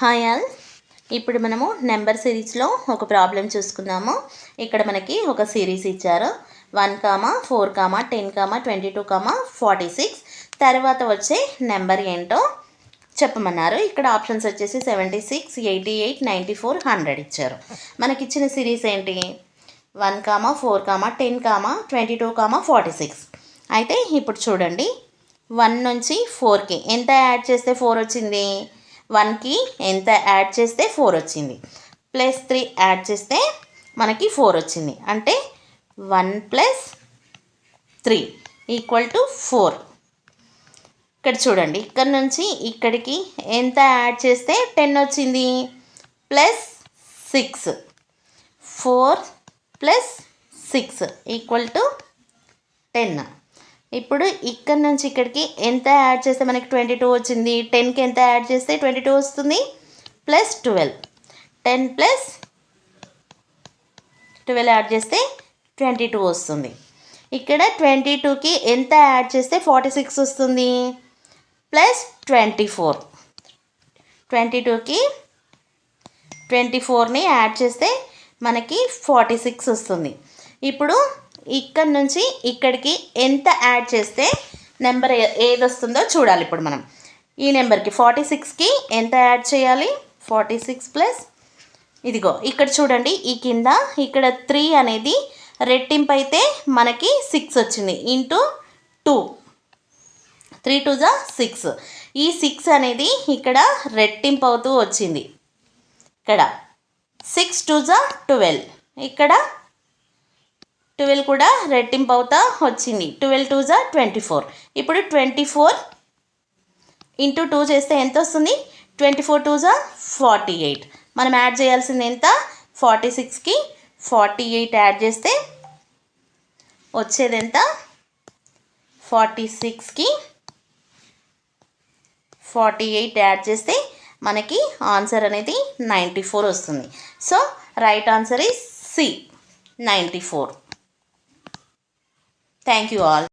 Hi all. ఇప్పుడు మనము number సిరీస్లో ఒక ప్రాబ్లం చూసుకుందాము. ఇక్కడ మనకి ఒక సిరీస్ ఇచ్చారు. One comma four comma ten comma twenty two comma forty six. తర్వాత వచ్చే నెంబర్ ఏంటో చెప్పమన్నారు. ఇక్కడ ఆప్షన్స్ వచ్చేసి seventy six eighty eight ninety four hundred ఇచ్చారు. మనకి ఇచ్చిన సిరీస్ ఏంటి? One comma four comma ten comma twenty two comma forty six. అయితే ఇప్పుడు చూడండి. వన్ నుంచి ఫోర్కి ఎంత యాడ్ చేస్తే ఫోర్ వచ్చింది? వన్కి ఎంత యాడ్ చేస్తే ఫోర్ వచ్చింది. ప్లస్ త్రీ యాడ్ చేస్తే మనకి ఫోర్ వచ్చింది. అంటే one plus three equal to four. ఇక్కడ చూడండి ఇక్కడ నుంచి ఇక్కడికి ఎంత యాడ్ చేస్తే టెన్ వచ్చింది? Plus six. Four plus six equal to ten. ఇప్పుడు ఇక్కడ నుంచి ఇక్కడికి ఎంత యాడ్ చేస్తే మనకి ట్వంటీ టూ వచ్చింది? టెన్కి ఎంత యాడ్ చేస్తే ట్వంటీ టూ వస్తుంది? Plus twelve. Ten plus twelve add చేస్తే ట్వంటీ టూ వస్తుంది. ఇక్కడ ట్వంటీ టూకి ఎంత యాడ్ చేస్తే ఫార్టీ సిక్స్ వస్తుంది? Plus twenty four. ట్వంటీ టూకి ట్వంటీ ఫోర్ని యాడ్ చేస్తే మనకి ఫార్టీ సిక్స్ వస్తుంది. ఇప్పుడు ఇక్కడ నుంచి ఇక్కడికి ఎంత యాడ్ చేస్తే నెంబర్ ఏది వస్తుందో చూడాలి ఇప్పుడు మనం. ఈ నెంబర్కి ఫార్టీ సిక్స్కి ఎంత యాడ్ చేయాలి? Forty six plus. ఇదిగో ఇక్కడ చూడండి ఈ కింద ఇక్కడ త్రీ అనేది రెట్టింపు అయితే మనకి సిక్స్ వచ్చింది. Into two. త్రీ టూ జా సిక్స్. ఈ సిక్స్ అనేది ఇక్కడ రెట్టింపు అవుతూ వచ్చింది. ఇక్కడ. సిక్స్ టూ జా ట్వెల్వ్. ఇక్కడ ట్వెల్వ్ కూడా రెట్టింపు అవుతా వచ్చింది. ట్వెల్వ్ టూ జా ట్వంటీ ఫోర్. ఇప్పుడు ట్వంటీ ఫోర్ ఇంటూ టూ చేస్తే ఎంత వస్తుంది? ట్వంటీ ఫోర్ టూ జా ఫార్టీ ఎయిట్. మనం యాడ్ చేయాల్సింది ఎంత? ఫార్టీ సిక్స్కి ఫార్టీ ఎయిట్ యాడ్ చేస్తే వచ్చేది ఎంత ఫార్టీ సిక్స్కి ఫార్టీ ఎయిట్ యాడ్ చేస్తే మనకి ఆన్సర్ అనేది నైంటీ ఫోర్ వస్తుంది. So right answer is C ninety four. Thank you all.